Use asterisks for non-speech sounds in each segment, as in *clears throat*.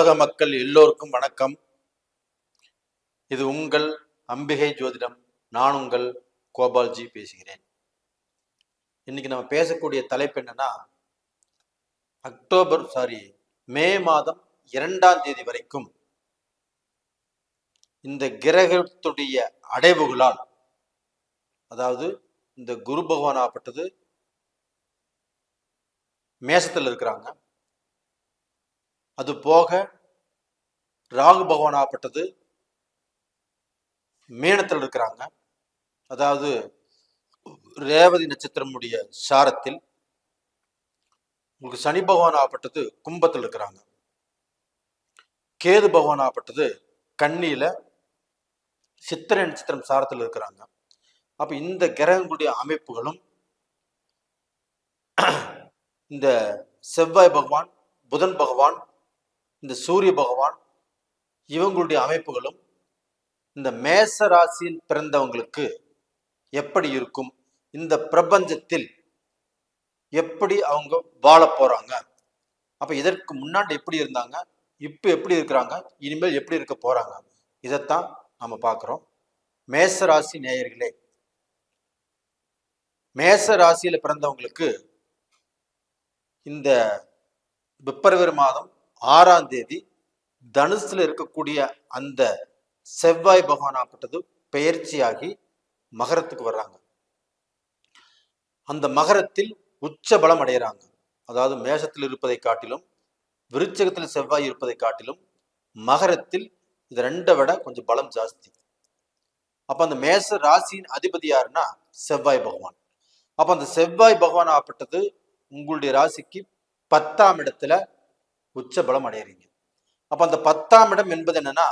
உலக மக்கள் எல்லோருக்கும் வணக்கம். இது உங்கள் அம்பிகை ஜோதிடம். நான் உங்கள் கோபால்ஜி பேசுகிறேன். இன்னைக்கு நம்ம பேசக்கூடிய தலைப்பு என்னன்னா அக்டோபர் சாரி மே மாதம் இரண்டாம் தேதி வரைக்கும் இந்த கிரகத்துடைய அடைவுகளால் அதாவது இந்த குரு பகவான் ஆப்பட்டது மேசத்தில் இருக்கிறாங்க. அது போக ராகு பகவான் ஆப்பட்டது மீனத்தில் இருக்கிறாங்க. அதாவது ரேவதி நட்சத்திரமுடைய சாரத்தில் உங்களுக்கு சனி பகவான் ஆப்பட்டது கும்பத்தில் இருக்கிறாங்க. கேது பகவான் ஆப்பட்டது கன்னியில சித்திரை நட்சத்திரம் சாரத்தில் இருக்கிறாங்க. அப்ப இந்த கிரகங்களுடைய அமைப்புகளும் இந்த செவ்வாய் பகவான் புதன் பகவான் இந்த சூரிய பகவான் இவங்களுடைய அமைப்புகளும் இந்த மேச ராசியில் பிறந்தவங்களுக்கு எப்படி இருக்கும்? இந்த பிரபஞ்சத்தில் எப்படி அவங்க வாழ போறாங்க? அப்ப இதற்கு முன்னாடி எப்படி இருந்தாங்க? இப்ப எப்படி இருக்கிறாங்க? இனிமேல் எப்படி இருக்க போறாங்க? இதைத்தான் நம்ம பார்க்குறோம். மேச ராசி நேயர்களே மேச ராசியில பிறந்தவங்களுக்கு இந்த பிப்ரவரி மாதம் ஆறாம் தேதி தனுசுல இருக்கக்கூடிய அந்த செவ்வாய் பகவான் பகவானாப்பட்டது பெயர்ச்சியாகி மகரத்துக்கு வர்றாங்க. அந்த மகரத்தில் உச்ச பலம் அடைகிறாங்க அதாவது மேஷத்தில் இருப்பதை காட்டிலும் விருச்சகத்தில் செவ்வாய் இருப்பதை காட்டிலும் மகரத்தில் இது ரெண்டை விட கொஞ்சம் பலம் ஜாஸ்தி. அப்ப அந்த மேச ராசியின் அதிபதி யாருன்னா செவ்வாய் பகவான். அப்ப அந்த செவ்வாய் பகவான் ஆப்பட்டது உங்களுடைய ராசிக்கு பத்தாம் இடத்துல உச்ச பலம் அடையிறீங்க. அப்ப அந்த பத்தாம் இடம் என்பது என்னன்னா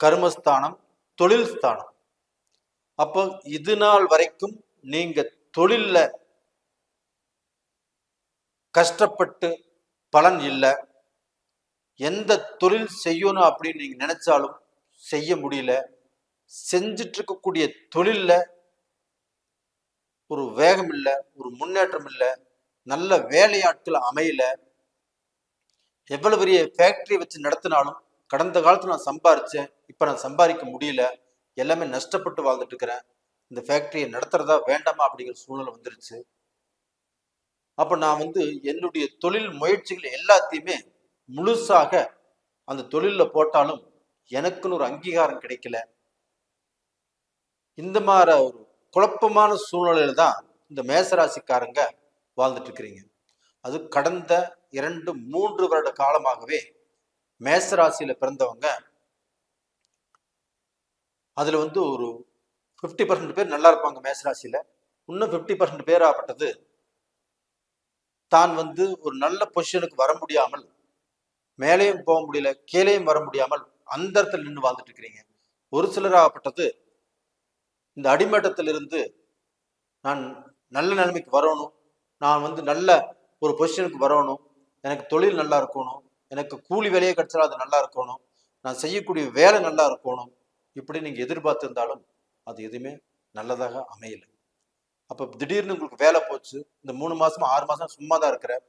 கர்மஸ்தானம் தொழில் ஸ்தானம். அப்போ இது நாள் வரைக்கும் நீங்க தொழில்ல கஷ்டப்பட்டு பலன் இல்லை. எந்த தொழில் செய்யணும் அப்படின்னு நீங்க நினைச்சாலும் செய்ய முடியல. செஞ்சிட்டு இருக்கக்கூடிய தொழில்ல ஒரு வேகம் இல்லை ஒரு முன்னேற்றம் இல்லை நல்ல வேலையாட்கள் அமையல எவ்வளவு பெரிய ஃபேக்டரி வச்சு நடத்தினாலும் கடந்த காலத்தில் நான் சம்பாரிச்சேன் இப்போ நான் சம்பாதிக்க முடியல எல்லாமே நஷ்டப்பட்டு வாழ்ந்துட்டு இருக்கிறேன். இந்த ஃபேக்டரியை நடத்துறதா வேண்டாமா அப்படிங்கிற சூழ்நிலை வந்துருச்சு. அப்போ நான் வந்து என்னுடைய தொழில் முயற்சிகள் எல்லாத்தையுமே முழுசாக அந்த தொழிலில் போட்டாலும் எனக்குன்னு ஒரு அங்கீகாரம் கிடைக்கல. இந்த மாதிரி ஒரு குழப்பமான சூழ்நிலையில தான் இந்த மேசராசிக்காரங்க வாழ்ந்துட்டு இருக்கிறீங்க. அது கடந்த இரண்டு மூன்று வருட காலமாகவே மேசராசியில பிறந்தவங்க அதுல வந்து ஒரு ஃபிஃப்டி பர்சன்ட் பேர் நல்லா இருப்பாங்க மேசராசியில. இன்னும் ஃபிஃப்டி பர்சன்ட் பேராகப்பட்டது தான் வந்து ஒரு நல்ல பொசிஷனுக்கு வர முடியாமல் மேலேயும் போக முடியல கீழேயும் வர முடியாமல் அந்த இடத்துல நின்று வாழ்ந்துட்டு இருக்கிறீங்க. ஒரு சிலர் ஆகப்பட்டது இந்த அடிமட்டத்திலிருந்து நான் நல்ல நிலைமைக்கு வரணும் நான் வந்து நல்ல ஒரு பொசிஷனுக்கு வரணும். எனக்கு தொழில் நல்லா இருக்கணும். எனக்கு கூலி வேலையே கிடைச்சாலும் அது நல்லா இருக்கணும். நான் செய்யக்கூடிய வேலை நல்லா இருக்கணும். இப்படி நீங்கள் எதிர்பார்த்திருந்தாலும் அது எதுவுமே நல்லதாக அமையல. அப்போ திடீர்னு உங்களுக்கு வேலை போச்சு. இந்த மூணு மாசமா ஆறு மாசம் சும்மா தான் இருக்கிறேன்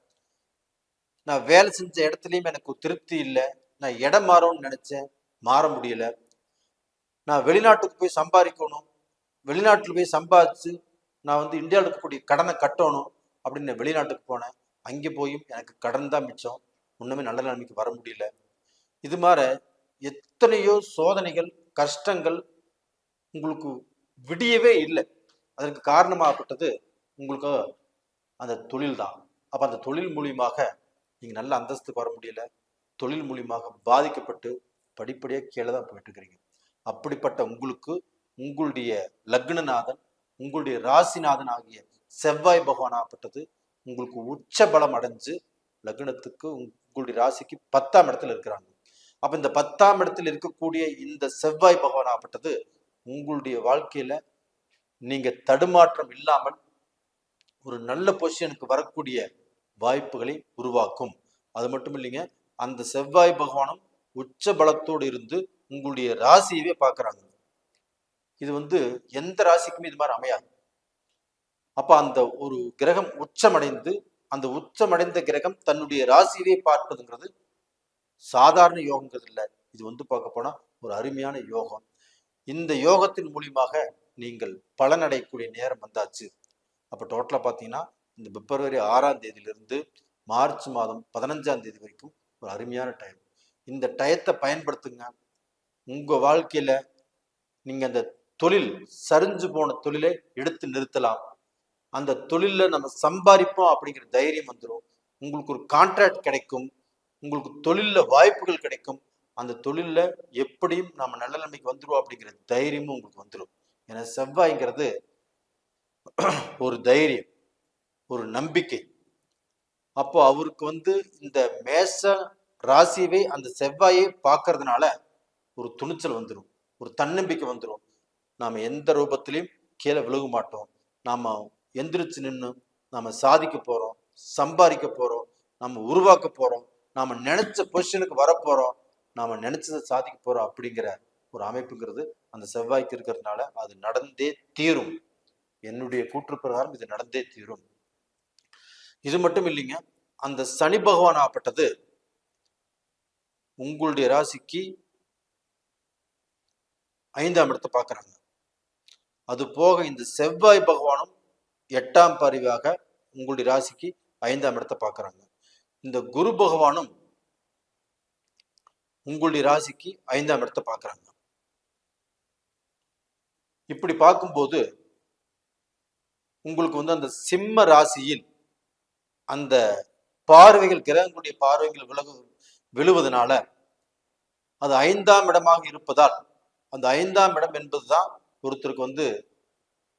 நான் வேலை செஞ்ச இடத்துலையும் எனக்கு திருப்தி இல்லை. நான் இடம் மாறணும்னு நினைச்சேன். மாற முடியல. நான் வெளிநாட்டுக்கு போய் சம்பாதிக்கணும். வெளிநாட்டில் போய் சம்பாதிச்சு நான் வந்து இந்தியாவில் இருக்கக்கூடிய கடனை கட்டணும் அப்படின்னு நான் வெளிநாட்டுக்கு போனேன். அங்கே போயும் எனக்கு கடன் தான் மிச்சம். ஒன்றுமே நல்ல நிலைமைக்கு வர முடியல. இது மாதிரி எத்தனையோ சோதனைகள் கஷ்டங்கள் உங்களுக்கு விடியவே இல்லை. அதற்கு காரணமாகப்பட்டது உங்களுக்கு அந்த தொழில் தான். அப்போ அந்த தொழில் மூலியமாக நீங்கள் நல்ல அந்தஸ்துக்கு வர முடியல. தொழில் மூலியமாக பாதிக்கப்பட்டு படிப்படியாக கீழே தான் போயிட்டு இருக்கிறீங்க. அப்படிப்பட்ட உங்களுக்கு உங்களுடைய லக்னநாதன் உங்களுடைய ராசிநாதன் ஆகிய செவ்வாய் பகவான் ஆகப்பட்டது. உங்களுக்கு உச்ச பலம் அடைஞ்சு லக்னத்துக்கு உங்களுடைய ராசிக்கு பத்தாம் இடத்துல இருக்கிறாங்க. அப்ப இந்த பத்தாம் இடத்தில் இருக்கக்கூடிய இந்த செவ்வாய் பகவான் ஆப்பட்டது உங்களுடைய வாழ்க்கையில நீங்க தடுமாற்றம் இல்லாமல் ஒரு நல்ல பொசிஷனுக்கு வரக்கூடிய வாய்ப்புகளை உருவாக்கும். அது மட்டும் இல்லைங்க அந்த செவ்வாய் பகவானும் உச்ச பலத்தோடு இருந்து உங்களுடைய ராசியவே பார்க்கறாங்க. இது வந்து எந்த ராசிக்குமே இது மாதிரி அமையாது. அப்போ அந்த ஒரு கிரகம் உச்சமடைந்து அந்த உச்சமடைந்த கிரகம் தன்னுடைய ராசியிலே பார்ப்பதுங்கிறது சாதாரண யோகங்கிறது இல்லை. இது வந்து பார்க்க போனால் ஒரு அருமையான யோகம். இந்த யோகத்தின் மூலியமாக நீங்கள் பலனடையக்கூடிய நேரம் வந்தாச்சு. அப்போ டோட்டலாக பார்த்தீங்கன்னா இந்த பிப்ரவரி ஆறாம் தேதியிலிருந்து மார்ச் மாதம் பதினஞ்சாம் தேதி வரைக்கும் ஒரு அருமையான டைம் இந்த டயத்தை பயன்படுத்துங்க. உங்கள் வாழ்க்கையில் நீங்கள் அந்த தொழில் சரிஞ்சு போன தொழிலை எடுத்து நிறுத்தலாம். அந்த தொழிலில் நம்ம சம்பாதிப்போம் அப்படிங்கிற தைரியம் வந்துடும் உங்களுக்கு ஒரு கான்ட்ராக்ட் கிடைக்கும். உங்களுக்கு தொழிலில் வாய்ப்புகள் கிடைக்கும். அந்த தொழிலில் எப்படியும் நம்ம நல்ல நிலைமைக்கு வந்துடுவோம் அப்படிங்கிற தைரியமும் உங்களுக்கு வந்துடும் ஏன்னா செவ்வாய்ங்கிறது *clears throat* ஒரு தைரியம் ஒரு நம்பிக்கை. அப்போ அவருக்கு வந்து இந்த மேச ராசியவே அந்த செவ்வாயை பார்க்கறதுனால ஒரு துணிச்சல் வந்துடும் ஒரு தன்னம்பிக்கை வந்துடும் நாம் எந்த ரூபத்திலையும் கீழே விழுக மாட்டோம். நாம் எந்திரிச்சு நின்று நாம சாதிக்க போறோம் சம்பாதிக்க போறோம் நம்ம உருவாக்க போறோம் நாம நினைச்ச பொசிஷனுக்கு வரப்போறோம் நாம நினைச்சதை சாதிக்க போறோம் அப்படிங்கிற ஒரு அமைப்புங்கிறது அந்த செவ்வாய்க்கு இருக்கிறதுனால அது நடந்தே தீரும். என்னுடைய கூற்று பிரகாரம் இது நடந்தே தீரும். இது மட்டும் இல்லைங்க அந்த சனி பகவான் ஆப்பட்டது உங்களுடைய ராசிக்கு ஐந்தாம் இடத்தை பார்க்கறாங்க. அது போக இந்த செவ்வாய் பகவானும் எட்டாம் பரிவாக உங்களுடைய ராசிக்கு ஐந்தாம் இடத்தை பார்க்குறாங்க. இந்த குரு பகவானும் உங்களுடைய ராசிக்கு ஐந்தாம் இடத்தை பார்க்குறாங்க. இப்படி பார்க்கும்போது உங்களுக்கு வந்து அந்த சிம்ம ராசியில் அந்த பார்வைகள் கிரகங்களுடைய பார்வைகள் விலகு விழுவதனால அது ஐந்தாம் இடமாக இருப்பதால் அந்த ஐந்தாம் இடம் என்பதுதான் ஒருத்தருக்கு வந்து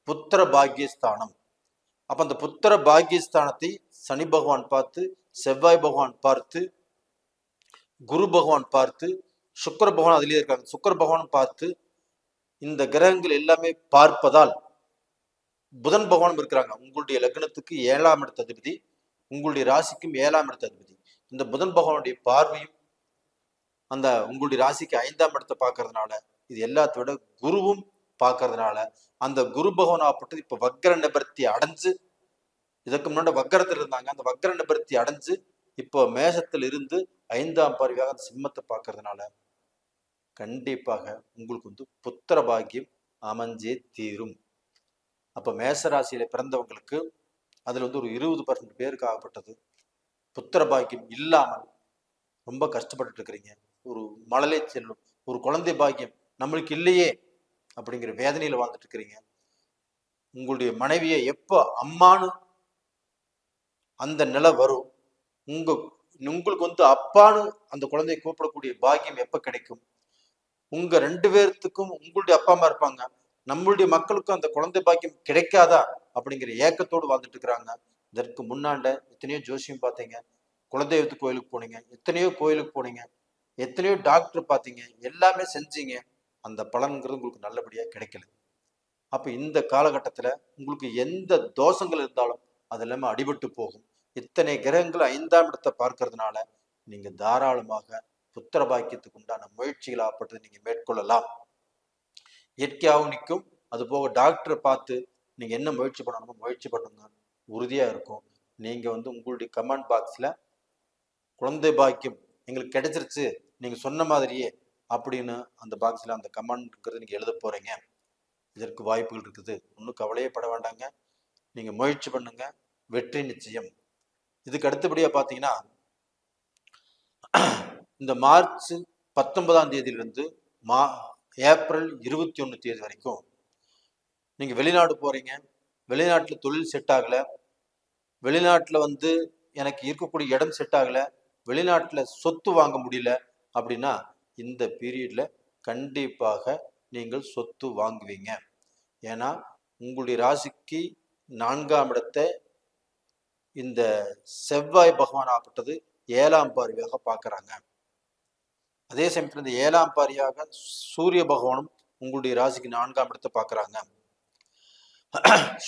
புத்திர பாக்கியஸ்தானம். அப்போ அந்த புத்திர பாக்கியஸ்தானத்தை சனி பகவான் பார்த்து செவ்வாய் பகவான் பார்த்து குரு பகவான் பார்த்து சுக்கர பகவான் அதிலே இருக்காங்க. சுக்கர பகவான் பார்த்து இந்த கிரகங்கள் எல்லாமே பார்ப்பதால் புதன் பகவானும் இருக்கிறாங்க. உங்களுடைய லக்னத்துக்கு ஏழாம் இடத்த அதிபதி உங்களுடைய ராசிக்கும் ஏழாம் இடத்த அதிபதி. இந்த புதன் பகவானுடைய பார்வையும் அந்த உங்களுடைய ராசிக்கு ஐந்தாம் இடத்தை பார்க்கறதுனால இது எல்லாத்த விட குருவும் பார்க்கறதுனால அந்த குரு பகவான் ஆப்பட்டது இப்ப வக்கர நிபர்த்தி அடைஞ்சு இதற்கு முன்னாடி வக்கரத்தில் இருந்தாங்க. அந்த வக்கர நிபர்த்தி அடைஞ்சு இப்போ மேஷத்தில் இருந்து ஐந்தாம் பார்வையாக அந்த சிம்மத்தை பார்க்கறதுனால கண்டிப்பாக உங்களுக்கு வந்து புத்திர பாக்கியம் அமைஞ்சே தீரும். அப்போ மேசராசியில பிறந்தவங்களுக்கு அதில் வந்து ஒரு இருபது பர்சன்ட் பேருக்கு ஆகப்பட்டது. புத்திர பாக்கியம் இல்லாமல் ரொம்ப கஷ்டப்பட்டு இருக்கிறீங்க. ஒரு மழலை செல்லும். ஒரு குழந்தை பாக்கியம் நம்மளுக்கு இல்லையே. அப்படிங்கிற வேதனையில வாழ்ந்துட்டு இருக்கிறீங்க உங்களுடைய மனைவியை எப்போ அம்மானு அந்த நிலை வரும். உங்க உங்களுக்கு வந்து அப்பான்னு அந்த குழந்தையை கூப்பிடக்கூடிய பாக்கியம் எப்ப கிடைக்கும்? உங்க ரெண்டு பேர்த்துக்கும் உங்களுடைய அப்பா அம்மா இருப்பாங்க. நம்மளுடைய மக்களுக்கும் அந்த குழந்தை பாக்கியம் கிடைக்காதா? அப்படிங்கிற ஏக்கத்தோடு வாழ்ந்துட்டு இருக்கிறாங்க இதற்கு முன்னாண்ட எத்தனையோ ஜோசியம் பார்த்தீங்க. குலதெய்வத்து கோயிலுக்கு போனீங்க. எத்தனையோ கோயிலுக்கு போனீங்க. எத்தனையோ டாக்டர் பார்த்தீங்க. எல்லாமே செஞ்சீங்க. அந்த பலன்கிறது உங்களுக்கு நல்லபடியாக கிடைக்கல. அப்போ இந்த காலகட்டத்தில் உங்களுக்கு எந்த தோஷங்கள் இருந்தாலும் அது எல்லாமே அடிபட்டு போகும். இத்தனை கிரகங்கள் ஐந்தாம் இடத்தை பார்க்கறதுனால நீங்கள் தாராளமாக புத்திர பாக்கியத்துக்கு உண்டான முயற்சிகள் ஆப்பட்டதை நீங்கள் மேற்கொள்ளலாம். இயற்கையாகவும் நிற்கும். அதுபோக டாக்டரை பார்த்து நீங்கள் என்ன முயற்சி பண்ணணுமோ முயற்சி பண்ணுங்க. உறுதியாக இருக்கும். நீங்கள் வந்து உங்களுடைய கமெண்ட் பாக்ஸில் குழந்தை பாக்கியம் எங்களுக்கு கிடைச்சிருச்சு. நீங்கள் சொன்ன மாதிரியே அப்படின்னு அந்த பாக்ஸில் அந்த கமெண்ட்ங்கிறது நீங்கள் எழுத போகிறீங்க இதற்கு வாய்ப்புகள் இருக்குது. ஒன்றும் கவலையே பட வேண்டாங்க. நீங்கள் முயற்சி பண்ணுங்க. வெற்றி நிச்சயம். இதுக்கு அடுத்தபடியாக பார்த்தீங்கன்னா இந்த மார்ச் பத்தொன்பதாம் தேதியிலிருந்து மா ஏப்ரல் இருபத்தி ஒன்று தேதி வரைக்கும் நீங்கள் வெளிநாடு போகிறீங்க வெளிநாட்டில் தொழில் செட் ஆகலை. வெளிநாட்டில் வந்து எனக்கு இருக்கக்கூடிய இடம் செட் ஆகல. வெளிநாட்டில் சொத்து வாங்க முடியல அப்படின்னா இந்த பீரியடில் கண்டிப்பாக நீங்கள் சொத்து வாங்குவீங்க. ஏன்னா உங்களுடைய ராசிக்கு நான்காம் இடத்தை இந்த செவ்வாய் பகவான் ஆப்பட்டது ஏழாம் பார்வையாக பார்க்குறாங்க. அதே சமயத்தில் இந்த ஏழாம் பாரியாக சூரிய பகவானும் உங்களுடைய ராசிக்கு நான்காம் இடத்தை பார்க்குறாங்க.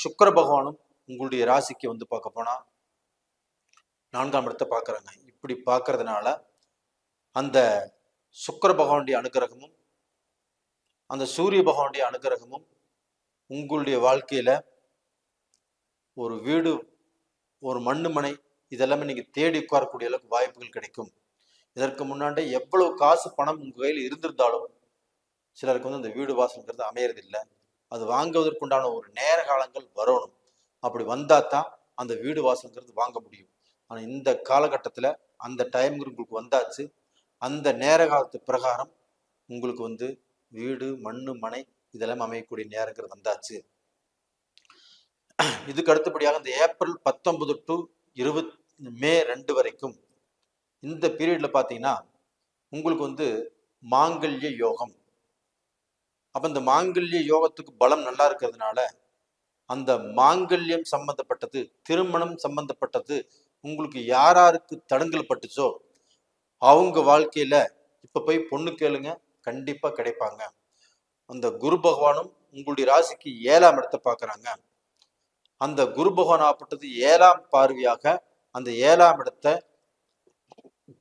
சுக்கர பகவானும் உங்களுடைய ராசிக்கு வந்து பார்க்க போனால் நான்காம் இடத்தை பார்க்குறாங்க. இப்படி பார்க்கறதுனால அந்த சுக்கர பகவானுடைய அனுகிரகமும் அந்த சூரிய பகவானுடைய அனுகிரகமும் உங்களுடைய வாழ்க்கையில ஒரு வீடு ஒரு மண்ணு மனை இதெல்லாமே நீங்க தேடி உட்காரக்கூடிய அளவுக்கு வாய்ப்புகள் கிடைக்கும். இதற்கு முன்னாடி எவ்வளவு காசு பணம் உங்க கையில் இருந்திருந்தாலும் சிலருக்கு வந்து அந்த வீடு வாசல்ங்கிறது அமையறதில்லை. அது வாங்குவதற்குண்டான ஒரு நேர காலங்கள் வரணும். அப்படி வந்தா தான் அந்த வீடு வாசல்ங்கிறது வாங்க முடியும். ஆனால் இந்த காலகட்டத்தில் அந்த டைம் உங்களுக்கு வந்தாச்சு. அந்த நேர காலத்து பிரகாரம் உங்களுக்கு வந்து வீடு மண்ணு மனை இதெல்லாம் அமையக்கூடிய நேரங்கிறது வந்தாச்சு. இதுக்கு அடுத்தபடியாக இந்த ஏப்ரல் பத்தொன்பது டு இருபத் மே ரெண்டு வரைக்கும் இந்த பீரியட்ல பார்த்தீங்கன்னா உங்களுக்கு வந்து மாங்கல்ய யோகம். அப்போ இந்த மாங்கல்ய யோகத்துக்கு பலம் நல்லா இருக்கிறதுனால அந்த மாங்கல்யம் சம்பந்தப்பட்டது திருமணம் சம்பந்தப்பட்டது உங்களுக்கு யார் யாருக்கு தடங்கல் பட்டுச்சோ அவங்க வாழ்க்கையில இப்ப போய் பொண்ணு கேளுங்க கண்டிப்பா கிடைப்பாங்க. அந்த குரு பகவானும் உங்களுடைய ராசிக்கு ஏழாம் இடத்தை பார்க்கறாங்க. அந்த குரு பகவான் ஆப்பட்டது ஏழாம் பார்வையாக அந்த ஏழாம் இடத்தை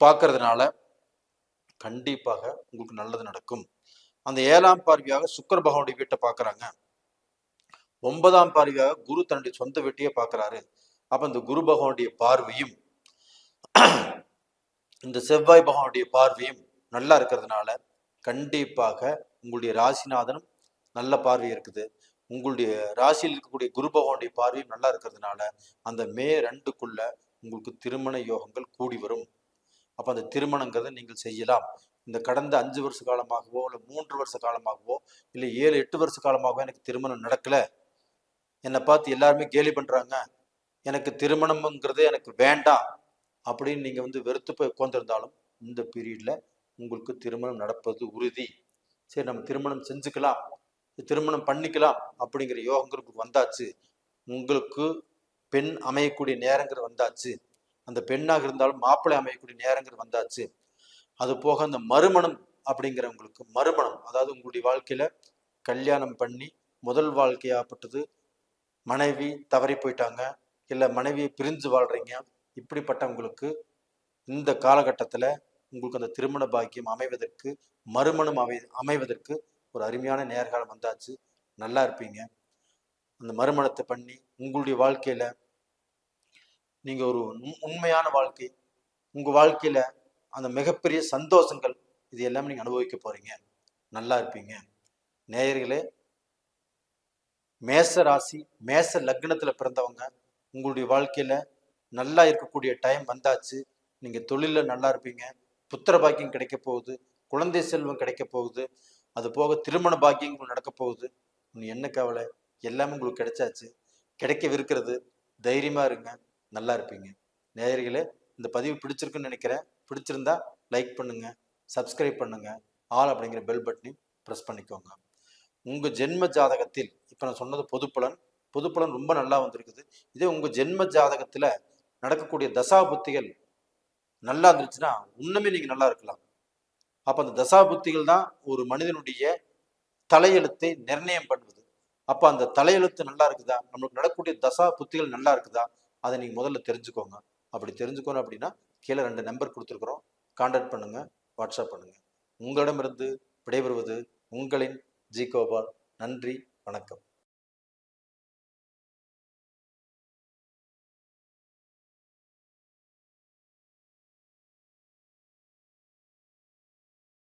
பார்க்கறதுனால கண்டிப்பாக உங்களுக்கு நல்லது நடக்கும். அந்த ஏழாம் பார்வையாக சுக்கர பகவானுடைய வீட்டை பார்க்கறாங்க. ஒன்பதாம் பார்வையாக குரு தன்னுடைய சொந்த வீட்டையே பார்க்குறாரு. அப்போ அந்த குரு பகவானுடைய பார்வையும் இந்த செவ்வாய் பகவானுடைய பார்வையும் நல்லா இருக்கிறதுனால கண்டிப்பாக உங்களுடைய ராசிநாதனும் நல்ல பார்வை இருக்குது. உங்களுடைய ராசியில் இருக்கக்கூடிய குரு பகவானுடைய பார்வையும் நல்லா இருக்கிறதுனால அந்த மே ரெண்டுக்குள்ள உங்களுக்கு திருமண யோகங்கள் கூடி வரும். அப்போ அந்த திருமணங்கிறத நீங்கள் செய்யலாம். இந்த கடந்த அஞ்சு வருஷ காலமாகவோ இல்லை மூன்று வருஷ காலமாகவோ இல்லை ஏழு எட்டு வருஷ காலமாகவோ எனக்கு திருமணம் நடக்கல. என்னை பார்த்து எல்லாருமே கேலி பண்றாங்க. எனக்கு திருமணம்ங்கிறது எனக்கு வேண்டாம். அப்படின்னு நீங்கள் வந்து வெறுத்து போய் உட்காந்துருந்தாலும் இந்த பீரியடில் உங்களுக்கு திருமணம் நடப்பது உறுதி. சரி நம்ம திருமணம் செஞ்சுக்கலாம் திருமணம் பண்ணிக்கலாம் அப்படிங்கிற யோகங்களுக்கு வந்தாச்சு. உங்களுக்கு பெண் அமையக்கூடிய நேரங்கிற வந்தாச்சு. அந்த பெண்ணாக இருந்தாலும் மாப்பிள்ளை அமையக்கூடிய நேரங்கிற வந்தாச்சு. அது போக அந்த மறுமணம் அப்படிங்கிறவங்களுக்கு மறுமணம் அதாவது உங்களுடைய வாழ்க்கையில கல்யாணம் பண்ணி முதல் வாழ்க்கையாகப்பட்டது மனைவி தவறி போயிட்டாங்க இல்லை மனைவியை பிரிஞ்சு வாழ்றீங்க இப்படிப்பட்டவங்களுக்கு இந்த காலகட்டத்தில் உங்களுக்கு அந்த திருமண பாக்கியம் அமைவதற்கு மறுமணம் அமை அமைவதற்கு ஒரு அருமையான நேர்காலம் வந்தாச்சு. நல்லா இருப்பீங்க. அந்த மறுமணத்தை பண்ணி உங்களுடைய வாழ்க்கையில் நீங்கள் ஒரு உண்மையான வாழ்க்கை உங்கள் வாழ்க்கையில் அந்த மிகப்பெரிய சந்தோஷங்கள் இது எல்லாமே நீங்கள் அனுபவிக்க போகிறீங்க நல்லா இருப்பீங்க. நேயர்களே மேச ராசி மேச லக்னத்தில் பிறந்தவங்க உங்களுடைய வாழ்க்கையில் நல்லா இருக்கக்கூடிய டைம் வந்தாச்சு. நீங்கள் தொழிலில் நல்லா இருப்பீங்க. புத்திர பாக்கியம் கிடைக்க போகுது. குழந்தை செல்வம் கிடைக்க போகுது. அது போக திருமண பாக்கியங்கள் நடக்க போகுது. நீ என்ன கவலை? எல்லாமே உங்களுக்கு கிடைச்சாச்சு. கிடைக்கவிருக்கிறது. தைரியமாக இருங்க. நல்லா இருப்பீங்க. நேயர்களே இந்த பதிவு பிடிச்சிருக்குன்னு நினைக்கிறேன். பிடிச்சிருந்தா லைக் பண்ணுங்க. சப்ஸ்கிரைப் பண்ணுங்க. ஆல் அப்படிங்கிற பெல் பட்டனையும் ப்ரெஸ் பண்ணிக்கோங்க. உங்கள் ஜென்ம ஜாதகத்தில் இப்போ நான் சொன்னது பொதுப்பலன். பொதுப்பலன் ரொம்ப நல்லா வந்திருக்குது. இதே உங்கள் ஜென்ம ஜாதகத்தில் நடக்கக்கூடிய தசா புத்திகள் நல்லா இருந்துச்சுன்னா இன்னுமே நீங்கள் நல்லா இருக்கலாம். அப்போ அந்த தசா புத்திகள் தான் ஒரு மனிதனுடைய தலையெழுத்தை நிர்ணயம் பண்ணுவது அப்போ அந்த தலையெழுத்து நல்லா இருக்குதா? நம்மளுக்கு நடக்கக்கூடிய தசா புத்திகள் நல்லா இருக்குதா? அதை நீங்கள் முதல்ல தெரிஞ்சுக்கோங்க. அப்படி தெரிஞ்சுக்கணும் அப்படின்னா கீழே ரெண்டு நம்பர் கொடுத்துருக்குறோம். கான்டாக்ட் பண்ணுங்கள் வாட்ஸ்அப் பண்ணுங்கள் உங்களிடமிருந்து விடைபெறுவது உங்களின் ஜி கோபால் நன்றி வணக்கம்.